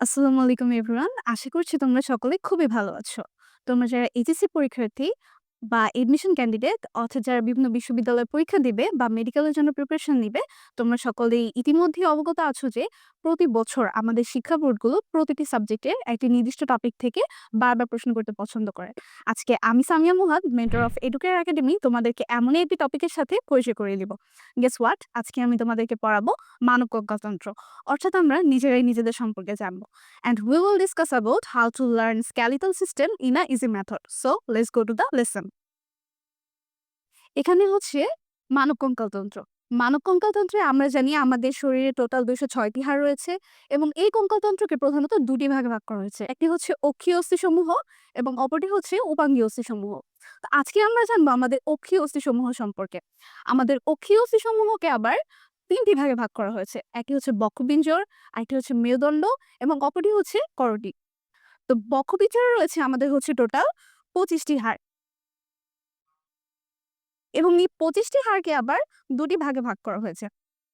আসসালামু আলাইকুম এভরিওয়ান। আশা করছি তোমরা সকলে খুবই ভালো আছো। তোমরা যারা এইচএসসি পরীক্ষার্থী বা এডমিশন ক্যান্ডিডেট অর্থাৎ যারা বিভিন্ন বিশ্ববিদ্যালয়ে পরীক্ষা দিবে বা মেডিকেলের জন্য প্রিপারেশন নিবে, তোমরা সকলেই ইতিমধ্যেই অবগত আছো যে প্রতি বছর আমাদের শিক্ষা বোর্ডগুলো প্রতিটি সাবজেক্টের একটি নির্দিষ্ট টপিক থেকে বারবার প্রশ্ন করতে পছন্দ করে। আজকে আমি Samia Muhad, mentor of Educare academy তোমাদেরকে এমনই একটি টপিকের সাথে পরিচয় করিয়ে দিব। Guess what? আজকে আমি তোমাদেরকে পড়াবো মানব কজ্ঞাতন্ত্র। অর্থাৎ আমরা নিজেরাই নিজেদের সম্পর্কে জানব। And we will discuss about how to learn skeletal system in a easy method so let's go to the lesson. এখানে হচ্ছে মানব কঙ্কালতন্ত্র। মানব কঙ্কালতন্ত্রে আমরা জানি আমাদের শরীরে টোটাল দুইশো ছয়টি হাড় রয়েছে এবং এই কঙ্কালতন্ত্রকে প্রধানত দুটি ভাগে ভাগ করা হয়েছে। একটি হচ্ছে অক্ষীয় অস্থিসমূহ এবং অপরটি হচ্ছে উপাঙ্গীয় অস্থিসমূহ। তো আজকে আমরা জানব আমাদের অক্ষীয় অস্থিসমূহ সম্পর্কে। আমাদের অক্ষীয় অস্থিসমূহকে আবার তিনটি ভাগে ভাগ করা হয়েছে। একটি হচ্ছে বক্ষপিঞ্জর, আরেকটি হচ্ছে মেরুদণ্ড এবং অপরটি হচ্ছে করোটি। তো বক্ষপিঞ্জরে রয়েছে আমাদের হচ্ছে টোটাল ২৫ টি হাড়। এবং এই ২৫ টি হাড়কে আবার দুটি ভাগে ভাগ করা হয়েছে।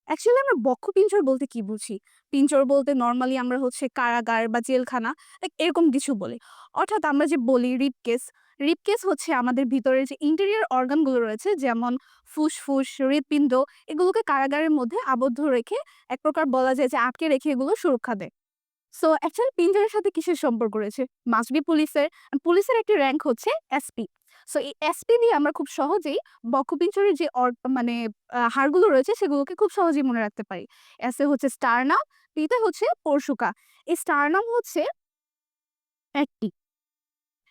অ্যাকচুয়ালি আমরা বক্ষপিঞ্জর বলতে কি বুঝি? পিঞ্জর বলতে নর্মালি আমরা হচ্ছে কারাগার বা জেলখানা এরকম কিছু বলি। অর্থাৎ আমরা যে বলি রিবকেস, রিবকেস হচ্ছে আমাদের ভিতরে যে ইন্টেরিয়র অর্গানগুলো রয়েছে যেমন ফুসফুস, হৃৎপিণ্ড এগুলোকে কারাগারের মধ্যে আবদ্ধ রেখে এক প্রকার বলা যায় যে আটকে রেখে এগুলো সুরক্ষা দেয়। সো অ্যাকচুয়ালি পিঞ্জরের সাথে কিসের সম্পর্ক রয়েছে? মাস্ট বি পুলিশের। পুলিশের একটি র্যাঙ্ক হচ্ছে এসপি। সো এই এসপি দিয়ে আমরা খুব সহজেই বক্ষপিঞ্জরের যে মানে হাড়গুলো রয়েছে সেগুলোকে খুব সহজেই মনে রাখতে পারি। এস এ হচ্ছে স্টারনাম পিতে হচ্ছে পরশুকা। এই স্টারনাম হচ্ছে একটি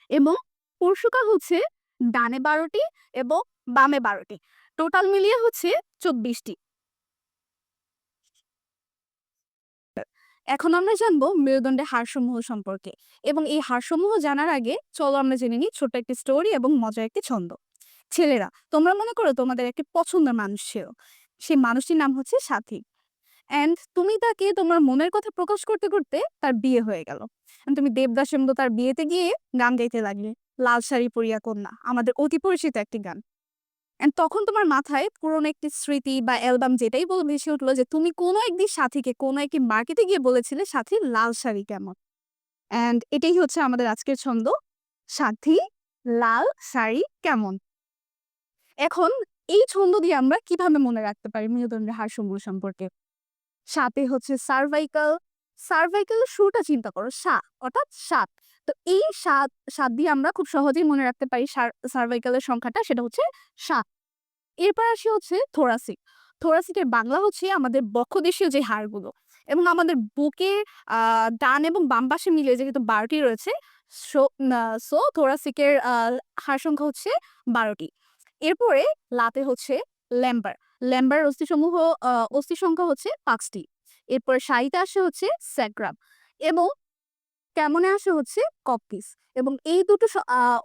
এবং পরশুকা হচ্ছে ডানে বারোটি এবং বামে বারোটি টোটাল মিলিয়ে হচ্ছে ২৪ টি। এখন আমরা জানব মেরুদণ্ডের হাড়সমূহ সম্পর্কে এবং এই হাড়সমূহ জানার আগে চলো আমরা জেনে নিই ছোট্ট একটি স্টোরি এবং মজার একটি ছন্দ। ছেলেরা, তোমরা মনে করো তোমাদের একটি পছন্দের মানুষ ছিল। সেই মানুষটির নাম হচ্ছে সাথী। অ্যান্ড তুমি তাকে তোমার মনের কথা প্রকাশ করতে, করতে তার বিয়ে হয়ে গেল। তুমি দেবদাসের মতো তার বিয়েতে গিয়ে গান গাইতে লাগলে। লাল শাড়ি পরিয়া কন্যা, আমাদের অতি পরিচিত একটি গান। অ্যান্ড তখন তোমার মাথায় পুরনো একটি স্মৃতি বা অ্যালবাম যেটাই বলো ভেসে উঠল যে তুমি কোনো একদিন সাথীকে কোনো একটি মার্কেটে গিয়ে বলেছিলে সাথী লাল শাড়ি কেমন? অ্যান্ড এটাই হচ্ছে আমাদের আজকের ছন্দ। সাথী লাল শাড়ি কেমন? এখন এই ছন্দ দিয়ে আমরা কীভাবে মনে রাখতে পারি মেরুদণ্ডের হাড়সমূহ সম্পর্কে? সাথে হচ্ছে সার্ভাইকাল, সার্ভাইকালের শুরুটা চিন্তা করো সা অর্থাৎ সাত তো এই ৭, ৭ দিয়ে আমরা খুব সহজেই মনে রাখতে পারি সার সার্ভাইকালের সংখ্যাটা সেটা হচ্ছে ৭। এরপর আসি হচ্ছে থোরাসিক। থোরাসিকের বাংলা হচ্ছে আমাদের বক্ষদেশীয় যে হাড়গুলো এবং আমাদের বুকের আ ডান এবং বাম পাশে মিলিয়ে যেহেতু ১২ টি রয়েছে সো থোরাসিকের হাড় সংখ্যা হচ্ছে বারোটি এরপরে লাতে হচ্ছে ল্যাম্বার। ল্যাম্বার অস্থিসমূহ অস্থি সংখ্যা হচ্ছে ৫ টি। এরপরে সাইতে আসে হচ্ছে স্যাক্রাম এবং ক্যামনে আসে হচ্ছে কক্সিস এবং এই দুটো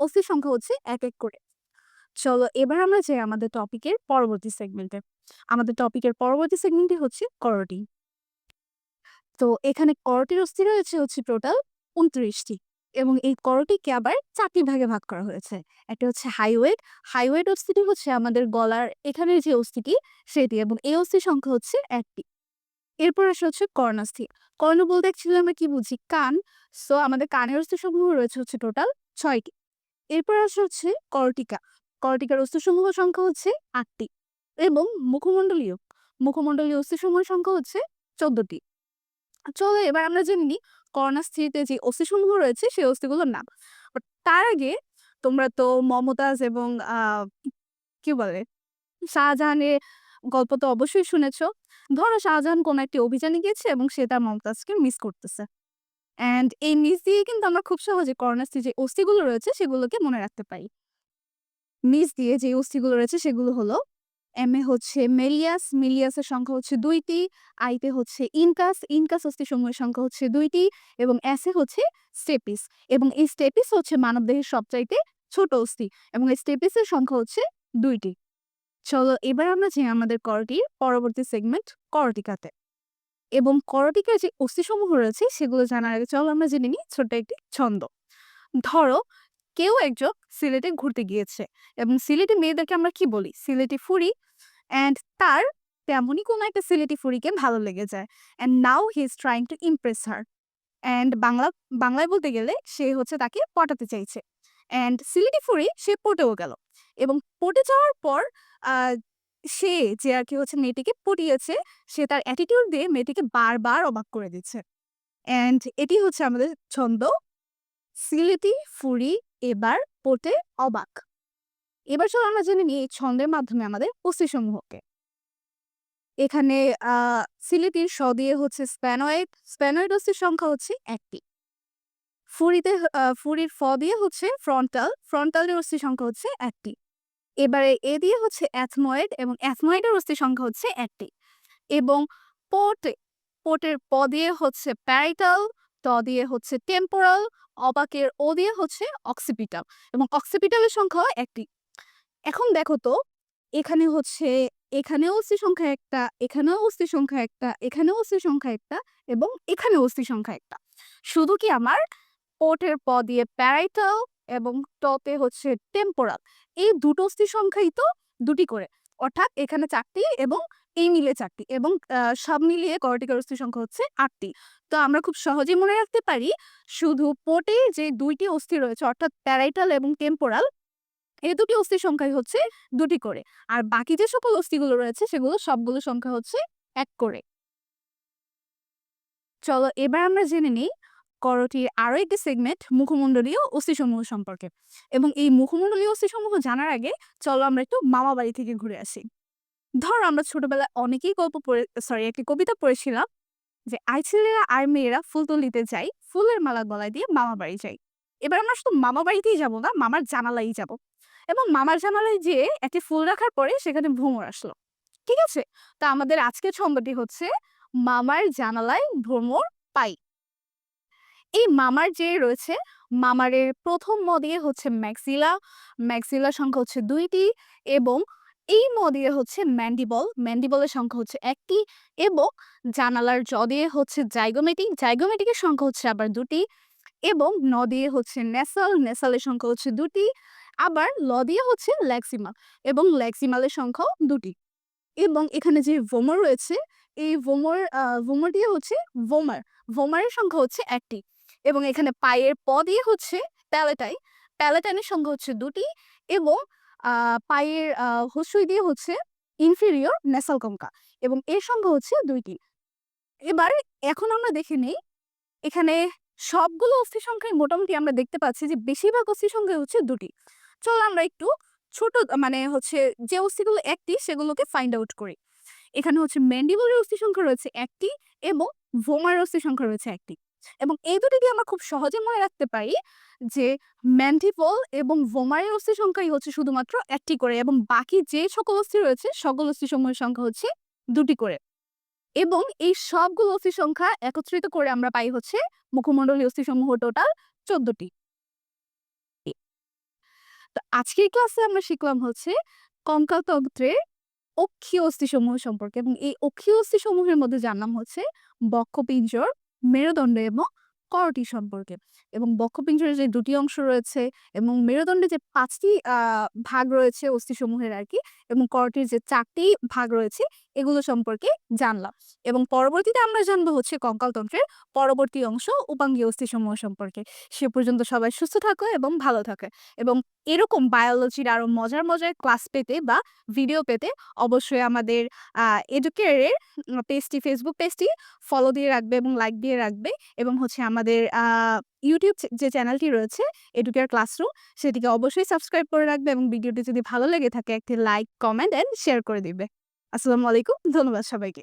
অস্থির সংখ্যা হচ্ছে ১, ১ করে। চলো এবার আমরা যাই আমাদের টপিকের পরবর্তী সেগমেন্টে। আমাদের টপিকের পরবর্তী সেগমেন্টটি হচ্ছে করোটি। তো এখানে করোটির অস্থি রয়েছে হচ্ছে টোটাল উনত্রিশটি এবং এই করোটিকে আবার ৪ টি ভাগে ভাগ করা হয়েছে। একটা হচ্ছে হাইওয়েট, হাইওয়েট অস্থিটি হচ্ছে আমাদের গলার এখানের যে অস্থিটি সেটি এবং এই অস্থির সংখ্যা হচ্ছে একটি এরপর আসে হচ্ছে কর্ণাস্থি। কর্ণ বলতে অ্যাকচুয়ালি আমরা কি বুঝি? কান। সো আমাদের কানের অস্থিসমূহ রয়েছে হচ্ছে টোটাল ছয়টি এরপর আসে হচ্ছে করটিকা। করটিকার অস্থিসমূহ সংখ্যা হচ্ছে আটটি এবং মুখমণ্ডলীয়, মুখমণ্ডলীয় অস্থিসমূহের সংখ্যা হচ্ছে ১৪ টি। চলো এবার আমরা জেনে নিই কর্ণাস্থিতে যে অস্থিসমূহ রয়েছে সেই অস্থিগুলোর নাম। তার আগে তোমরা তো মমতাজ এবং কি বলে? শাহজাহানের গল্প তো অবশ্যই শুনেছ। ধরো শাহজাহান কোনো একটি অভিযানে গিয়েছে এবং সে তার মমতাজকে মিস করতেছে। অ্যান্ড এই মিস দিয়ে কিন্তু আমরা খুব সহজে কর্ণাস্থির যে অস্থিগুলো রয়েছে সেগুলোকে মনে রাখতে পারি। মিস দিয়ে যে অস্থিগুলো রয়েছে সেগুলো হলো এম এ হচ্ছে মেলিয়াস, মিলিয়াসের সংখ্যা হচ্ছে দুইটি আইতে হচ্ছে ইনকাস, ইনকাস অস্থিসমূহের সংখ্যা হচ্ছে দুইটি এবং এস এ হচ্ছে স্টেপিস এবং এই স্টেপিস হচ্ছে মানব মানবদেহের সবচাইতে ছোট অস্থি এবং এই স্টেপিসের সংখ্যা হচ্ছে দুইটি চলো এবার আমরা যাই আমাদের করোটির পরবর্তী সেগমেন্ট করটিকাতে। এবং করটিকার যে অস্থিসমূহ রয়েছে সেগুলো জানার আগে চলো আমরা জেনে নিই ছোট্ট একটি ছন্দ। ধরো কেউ একজন সিলেটে ঘুরতে গিয়েছে এবং সিলেটি মেয়েদেরকে আমরা কি বলি? সিলেটি ফুরি অ্যান্ড তার তেমনই কোনো একটা সিলেটি ফুরিকে ভালো লেগে যায়। And now he is trying to impress her. And Bangla, বাংলায় বলতে গেলে সে হচ্ছে তাকে পটাতে চাইছে অ্যান্ড সিলেটি ফুরি সে পটেও গেল এবং পটে যাওয়ার পর সে যে আর কি হচ্ছে মেয়েটিকে পটিয়েছে, সে তার অ্যাটিটিউড দিয়ে মেয়েটিকে বারবার অবাক করে দিচ্ছে অ্যান্ড এটি হচ্ছে আমাদের ছন্দ সিলেটি, ফুরি, এবার পটে অবাক। এবার চলো আমরা জেনে নিই এই ছন্দের মাধ্যমে আমাদের অস্থিসমূহকে। এখানে সিলেটির স দিয়ে হচ্ছে স্প্যানয়েড। স্প্যানয়েড অস্থির সংখ্যা হচ্ছে একটি। ফুরিতে ফুরির ফ দিয়ে হচ্ছে ফ্রন্টাল। ফ্রন্টালের অস্থির সংখ্যা হচ্ছে একটি। এবারে এ দিয়ে হচ্ছে অ্যাথময়েড এবং অ্যাথময়েডের অস্থির সংখ্যা হচ্ছে একটি। এবং পোটে পোটের প দিয়ে হচ্ছে প্যারিটাল ট দিয়ে হচ্ছে টেম্পোরাল অবাকের ও দিয়ে হচ্ছে অক্সিপিটাল এবং অক্সিপিটালের সংখ্যা একটি। এখন দেখো তো, এখানে হচ্ছে, এখানেও অস্থি সংখ্যা একটা, এখানেও অস্থি সংখ্যা একটা, এখানেও অস্থি সংখ্যা একটা এবং এখানেও অস্থি সংখ্যা একটা। শুধু কি আমার? পোটের প দিয়ে প্যারাইটাল এবং টতে হচ্ছে টেম্পোরাল এই দুটো অস্থি সংখ্যাই তো দুটি করে। অর্থাৎ এখানে চারটি এবং এই মিলে চারটি এবং সব মিলিয়ে কর্টিকাল অস্থি সংখ্যা হচ্ছে আটটি। তো আমরা খুব সহজেই মনে রাখতে পারি, শুধু পোটে যে দুইটি অস্থি রয়েছে, অর্থাৎ প্যারাইটাল এবং টেম্পোরাল এই দুটি অস্থির সংখ্যাই হচ্ছে দুটি করে। আর বাকি যে সকল অস্থিগুলো রয়েছে, সেগুলো সবগুলো সংখ্যা হচ্ছে এক করে। চলো এবার আমরা জেনে নিই করটির আরও একটি সেগমেন্ট মুখমণ্ডলীয় অস্থিসমূহ সম্পর্কে। এবং এই মুখমণ্ডলীয় অস্থিসমূহ জানার আগে চলো আমরা একটু মামা বাড়ি থেকে ঘুরে আসি। ধর আমরা ছোটবেলায় অনেকেই গল্প পড়ে সরি একটি কবিতা পড়েছিলাম যে আই ছেলেরা আর মেয়েরা ফুল তুলিতে যাই, ফুলের মালা গলায় দিয়ে মামা বাড়ি যাই। এবার আমরা শুধু মামা বাড়িতেই যাব না, মামার জানালাই যাব। এবং মামার জানালায় যেয়ে একটি ফুল রাখার পরে সেখানে ভ্রমর আসলো। ঠিক আছে? তা আমাদের আজকের ছন্দটি হচ্ছে, মামার জানালায় ভ্রমর পাই। এই মামার যে রয়েছে, মামারের প্রথম ম দিয়ে হচ্ছে ম্যাক্সিলা। ম্যাক্সিলা সংখ্যা হচ্ছে দুইটি এবং এই ম দিয়ে হচ্ছে ম্যান্ডিবল। ম্যান্ডিবলের সংখ্যা হচ্ছে একটি এবং জানালার জ দিয়ে হচ্ছে জাইগোমেটিক। জাইগোমেটিকের সংখ্যা হচ্ছে আবার দুটি এবং ন দিয়ে হচ্ছে নেসাল। নেসালের সংখ্যা হচ্ছে দুটি। আবার ল দিয়ে হচ্ছে ল্যাক্সিমাল এবং ল্যাক্সিমালের সংখ্যাও দুটি। এবং এখানে যে ভোমর রয়েছে, এই ভোমর দিয়ে হচ্ছে ভোমার। ভোমারের সংখ্যা হচ্ছে একটি এবং এখানে পায়ের প দিয়ে হচ্ছে প্যালেটাই প্যালেটাইনের সংখ্যা হচ্ছে দুটি এবং পায়ের হসুই দিয়ে হচ্ছে ইনফিরিয়র নেসাল কঙ্কা এবং এর সংখ্যা হচ্ছে দুইটি। এবার এখন আমরা দেখে নেই, এখানে সবগুলো অস্থি সংখ্যায় মোটামুটি আমরা দেখতে পাচ্ছি যে বেশিরভাগ অস্থি সংখ্যা হচ্ছে দুটি। চলো আমরা একটু ছোট মানে হচ্ছে যে অস্থিগুলো একটি সেগুলোকে ফাইন্ড আউট করি। এখানে হচ্ছে ম্যান্ডিবলের অস্থি সংখ্যা রয়েছে একটি এবং ভোমার অস্থি সংখ্যা রয়েছে একটি। এবং এই দুটি দিয়ে আমরা খুব সহজে মনে রাখতে পারি যে ম্যান্ডিবল এবং ভোমারের অস্থি সংখ্যাই হচ্ছে শুধুমাত্র একটি করে এবং বাকি যে সকল অস্থি রয়েছে, সকল অস্থি সমূহের সংখ্যা হচ্ছে দুটি করে। এবং এই সবগুলো অস্থি সংখ্যা একত্রিত করে আমরা পাই হচ্ছে মুখমণ্ডলীয় অস্থি সমূহ টোটাল চোদ্দটি। তো আজকের ক্লাসে আমরা শিখলাম হচ্ছে কঙ্কালতন্ত্রের অক্ষীয় অস্থিসমূহ সম্পর্কে এবং এই অক্ষীয় অস্থিসমূহের মধ্যে জানলাম হচ্ছে বক্ষপিঞ্জর মেরুদণ্ড এবং করটি সম্পর্কে। এবং বক্ষপিঞ্জরের যে দুটি অংশ রয়েছে এবং মেরুদণ্ডে যে পাঁচটি ভাগ রয়েছে অস্থিসমূহের আর কি এবং করটির যে চারটি ভাগ রয়েছে এগুলো সম্পর্কে জানলাম। এবং পরবর্তীতে আমরা জানব হচ্ছে কঙ্কালতন্ত্রের পরবর্তী অংশ উপাঙ্গীয় অস্থিসমূহ সম্পর্কে। সে পর্যন্ত সবাই সুস্থ থাকো এবং ভালো থাকে। এবং এরকম বায়োলজির আরও মজার মজার ক্লাস পেতে বা ভিডিও পেতে অবশ্যই আমাদের এডুকেয়ারের পেজটি ফেসবুক পেজটি ফলো দিয়ে রাখবে এবং লাইক দিয়ে রাখবে এবং হচ্ছে আমাদের ইউটিউব যে চ্যানেলটি রয়েছে এডুকেয়ার ক্লাসরুম সেটিকে অবশ্যই সাবস্ক্রাইব করে রাখবে এবং ভিডিওটি যদি ভালো লেগে থাকে, একটি লাইক কমেন্ট অ্যান্ড শেয়ার করে দিবে। আসসালামু আলাইকুম, ধন্যবাদ সবাইকে।